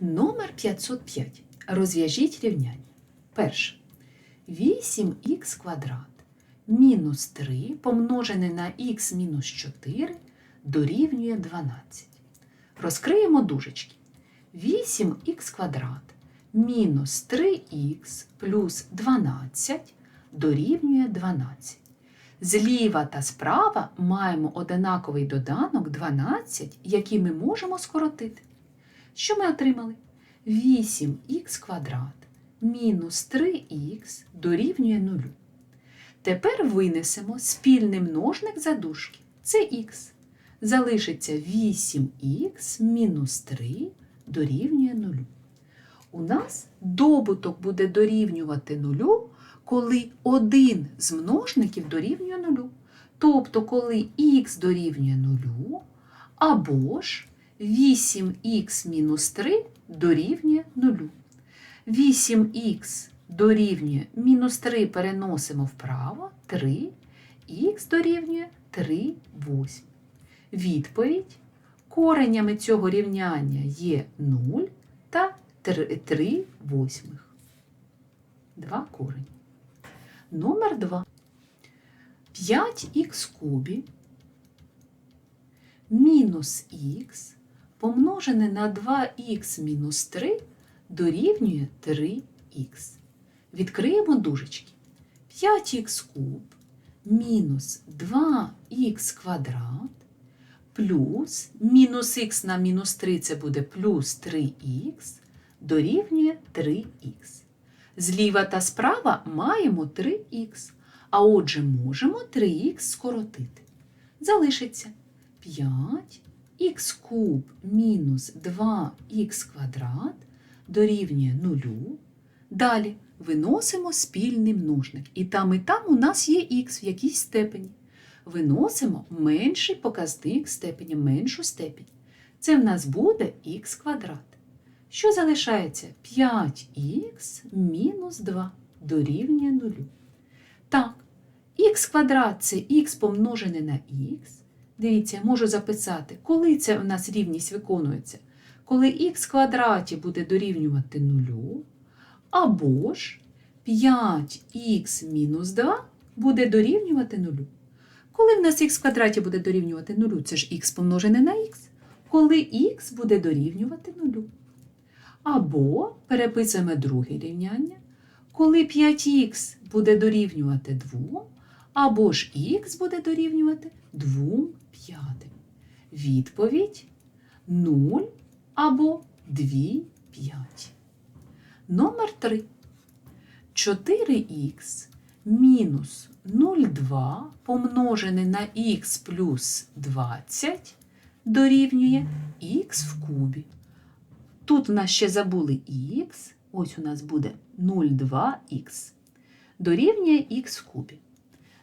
Номер 505. Розв'яжіть рівняння. Перше. 8х квадрат мінус 3 помножене на х мінус 4 дорівнює 12. Розкриємо дужечки. 8х квадрат мінус 3х плюс 12 дорівнює 12. Зліва та справа маємо одинаковий доданок 12, який ми можемо скоротити. Що ми отримали? 8х квадрат мінус 3х дорівнює 0. Тепер винесемо спільний множник за дужки. Це х. Залишиться 8х мінус 3 дорівнює 0. У нас добуток буде дорівнювати 0, коли один з множників дорівнює 0. Тобто, коли х дорівнює 0, або ж 8х мінус 3 дорівнює 0. 8х дорівнює мінус 3 переносимо вправо 3, х дорівнює 3 восьм. Відповідь коренями цього рівняння є 0 та 3 восьмих. Два корені. Номер 2. 5х кубі мінус х помножене на 2х мінус 3 дорівнює 3х. Відкриємо дужечки. 5х куб мінус 2х квадрат плюс мінус х на мінус 3 це буде плюс 3х дорівнює 3х. Зліва та справа маємо 3х, а отже можемо 3х скоротити. Залишиться 5х куб мінус 2х квадрат дорівнює 0. Далі виносимо спільний множник. І там, і там у нас є х в якійсь степені. Виносимо менший показник степені, меншу степень. Це в нас буде х квадрат. Що залишається? 5х мінус 2 дорівнює 0. Так, х квадрат це х помножене на х. Дивіться, я можу записати, коли це у нас рівність виконується. Коли х квадраті буде дорівнювати 0, або ж 5х мінус 2 буде дорівнювати 0. Коли в нас х квадраті буде дорівнювати 0, це ж х помножене на х. Коли х буде дорівнювати 0. Або переписуємо друге рівняння. Коли 5х буде дорівнювати 2, або ж х буде дорівнювати 2 п'ятим. Відповідь 0 або 2 п'яті. Номер 3. 4х мінус 0,2 помножене на х плюс 20 дорівнює х в кубі. Тут в нас ще забули х, ось у нас буде 0,2х. Дорівнює х в кубі.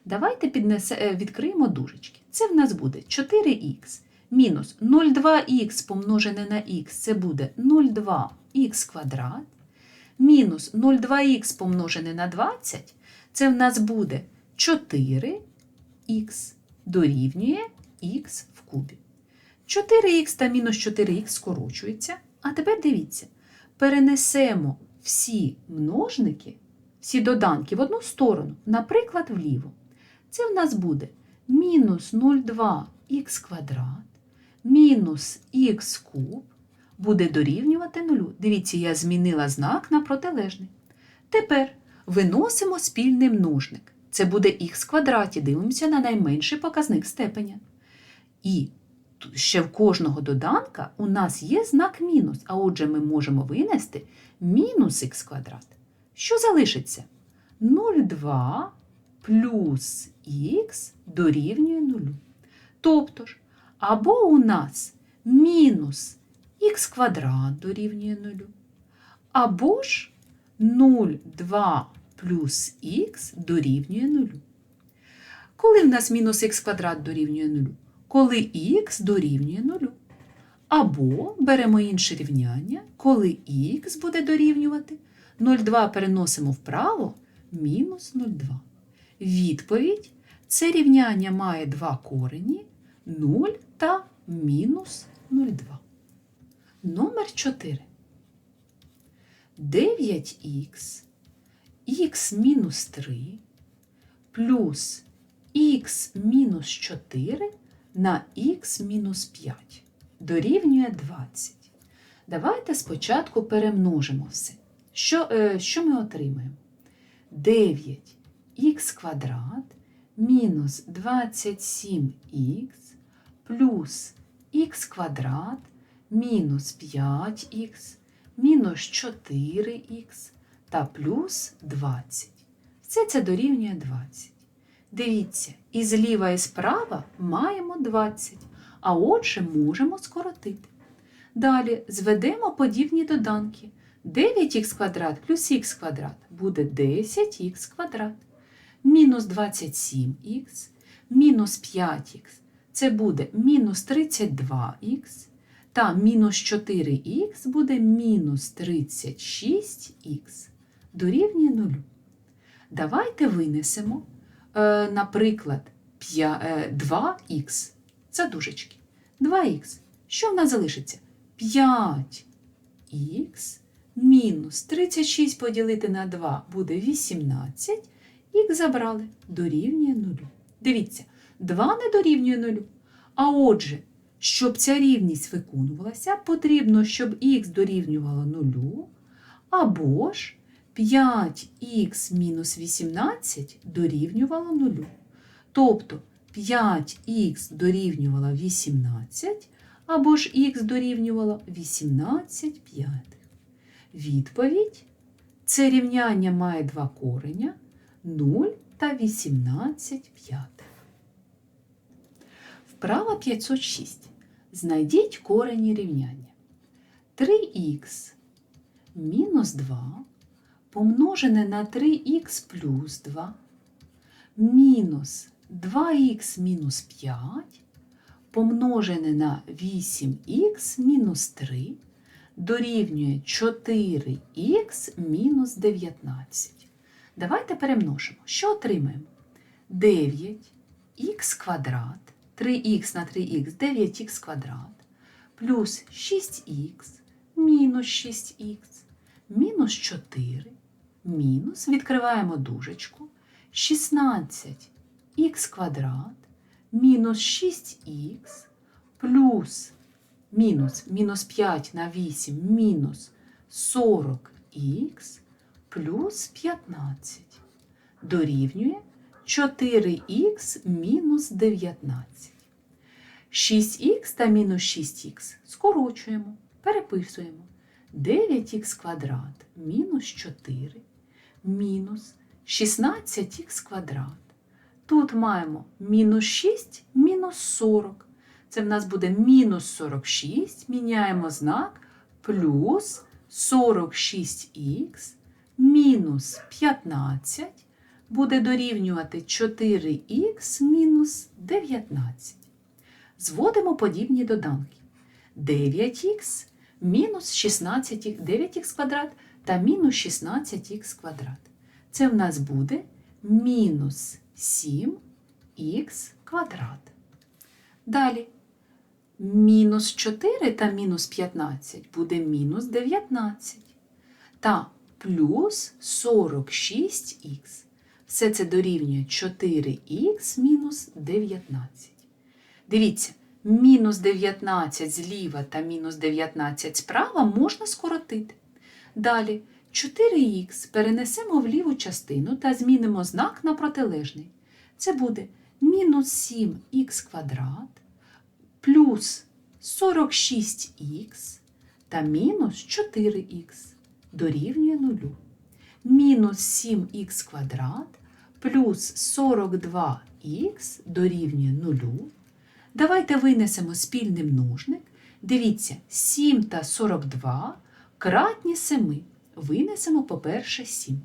Давайте піднесе, е, відкриємо дужечки. Це в нас буде 4х мінус 0,2х помножене на х, це буде 0,2х квадрат. Мінус 0,2х помножене на 20, це в нас буде 4х дорівнює х в кубі. 4х та мінус 4х скорочуються. А тепер дивіться, перенесемо всі множники, всі доданки в одну сторону, наприклад, вліво. Це в нас буде мінус 0,2х квадрат, мінус х куб буде дорівнювати нулю. Дивіться, я змінила знак на протилежний. Тепер виносимо спільний множник. Це буде х квадраті, дивимося на найменший показник степеня. І ще в кожного доданка у нас є знак мінус, а отже ми можемо винести мінус х квадрат. Що залишиться? 0,2 плюс х дорівнює 0. Тобто ж, або у нас мінус х квадрат дорівнює 0, або ж 0,2 плюс х дорівнює 0. Коли в нас мінус х квадрат дорівнює 0? Коли х дорівнює 0. Або беремо інше рівняння, коли х буде дорівнювати 0,2 переносимо вправо мінус 0,2. Відповідь це рівняння має два корені 0 та мінус 0,2. Номер 4. 9х, х мінус 3 плюс х мінус 4 на х мінус 5 дорівнює 20. Давайте спочатку перемножимо все. Що, е, що ми отримаємо? 9х квадрат мінус 27х плюс х квадрат мінус 5х мінус 4х та плюс 20. Все це дорівнює 20. Дивіться, і зліва і справа маємо 20, а отже можемо скоротити. Далі зведемо подібні доданки. 9х квадрат плюс х квадрат буде 10х квадрат. Мінус 27х, мінус 5х це буде мінус 32х, та мінус 4х буде мінус 36х дорівнює 0. Давайте винесемо, е, наприклад, 2х за дужечки. 2х. Що в нас залишиться? 5х мінус 36 поділити на 2 буде 18. Х забрали дорівнює 0. Дивіться, 2 не дорівнює 0. А отже, щоб ця рівність виконувалася, потрібно, щоб х дорівнювало 0, або ж 5х мінус 18 дорівнювало 0. Тобто 5х дорівнювало 18, або ж х дорівнювало 18 п'ятих. Відповідь це рівняння має два кореня 0 та 18 п'ятих. Вправа 506. Знайдіть корені рівняння. 3х мінус 2 помножене на 3х плюс 2 мінус 2х мінус 5 помножене на 8х мінус 3 дорівнює 4х мінус 19. Давайте перемножимо. Що отримаємо? 9х квадрат, 3х на 3х, 9х квадрат, плюс 6х, мінус 6х, мінус 4, мінус, відкриваємо дужечку, 16х квадрат, мінус 6х, плюс мінус, мінус 5 на 8, мінус 40х, плюс 15. Дорівнює 4х мінус 19. 6х та мінус 6х скорочуємо, переписуємо. 9х квадрат мінус 4 мінус 16х квадрат. Тут маємо мінус 6 мінус 40. Це в нас буде мінус 46, міняємо знак, плюс 46х мінус 15 буде дорівнювати 4х мінус 19. Зводимо подібні доданки. 9х мінус 16, 9х квадрат та мінус 16х квадрат. Це в нас буде мінус 7х квадрат. Далі мінус 4 та мінус 15 буде мінус 19 та плюс 46х. Все це дорівнює 4х мінус 19. Дивіться, мінус 19 зліва та мінус 19 справа можна скоротити. Далі 4х перенесемо в ліву частину та змінимо знак на протилежний. Це буде мінус 7х квадрат плюс 46х та мінус 4х дорівнює 0. Мінус 7х квадрат плюс 42х дорівнює 0. Давайте винесемо спільний множник. Дивіться, 7 та 42 кратні 7. Винесемо, по-перше, 7.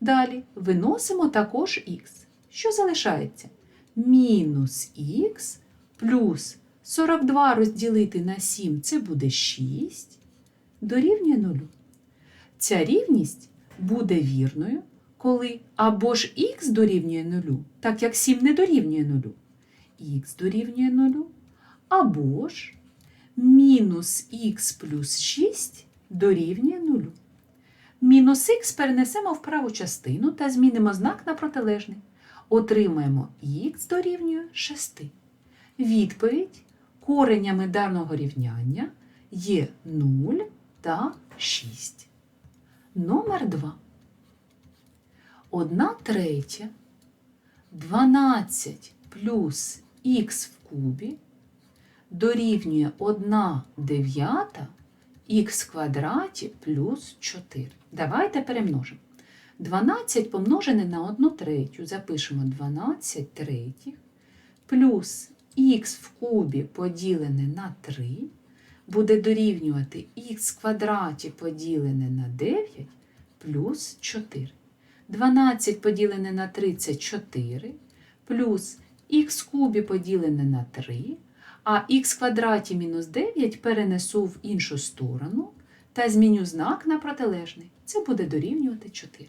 Далі виносимо також х. Що залишається? Мінус х плюс 42 розділити на 7 це буде 6, дорівнює 0. Ця рівність буде вірною, коли або ж х дорівнює 0, так як 7 не дорівнює 0, х дорівнює 0, або ж мінус х плюс 6 дорівнює 0. Мінус х перенесемо в праву частину та змінимо знак на протилежний. Отримаємо х дорівнює 6. Відповідь коренями даного рівняння є 0 та 6. Номер 2. 1 третя 12 плюс х в кубі дорівнює 1 дев'ята х квадраті плюс 4. Давайте перемножимо. 12 помножене на 1 третю. Запишемо 12 третіх плюс х в кубі поділене на 3 буде дорівнювати х квадраті поділене на 9 плюс 4. 12 поділене на 3 це 4, плюс х кубі поділене на 3, а х квадраті мінус 9 перенесу в іншу сторону та зміню знак на протилежний. Це буде дорівнювати 4.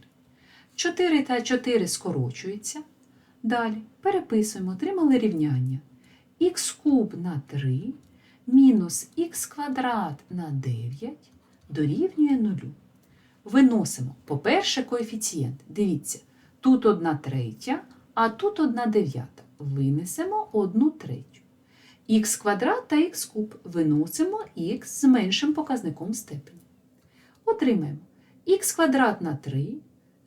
4 та 4 скорочуються. Далі переписуємо, отримали рівняння. х куб на 3 мінус х квадрат на 9 дорівнює 0. Виносимо, по-перше, коефіцієнт. Дивіться, тут 1 третя, а тут 1 дев'ята. Винесемо 1 третю. Х квадрат та х куб виносимо х з меншим показником степені. Отримаємо х квадрат на 3.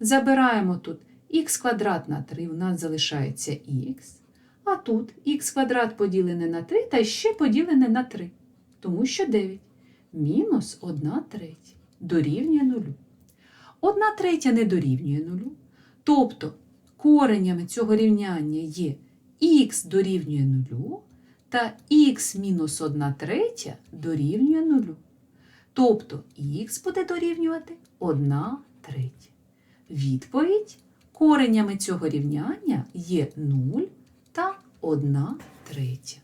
Забираємо тут х квадрат на 3, у нас залишається х. А тут х квадрат поділене на 3 та ще поділене на 3, тому що 9. Мінус 1 третя дорівнює 0. 1 третя не дорівнює 0. Тобто коренями цього рівняння є х дорівнює 0 та х мінус 1 третя дорівнює 0. Тобто х буде дорівнювати 1 третя. Відповідь коренями цього рівняння є 0 1 третя.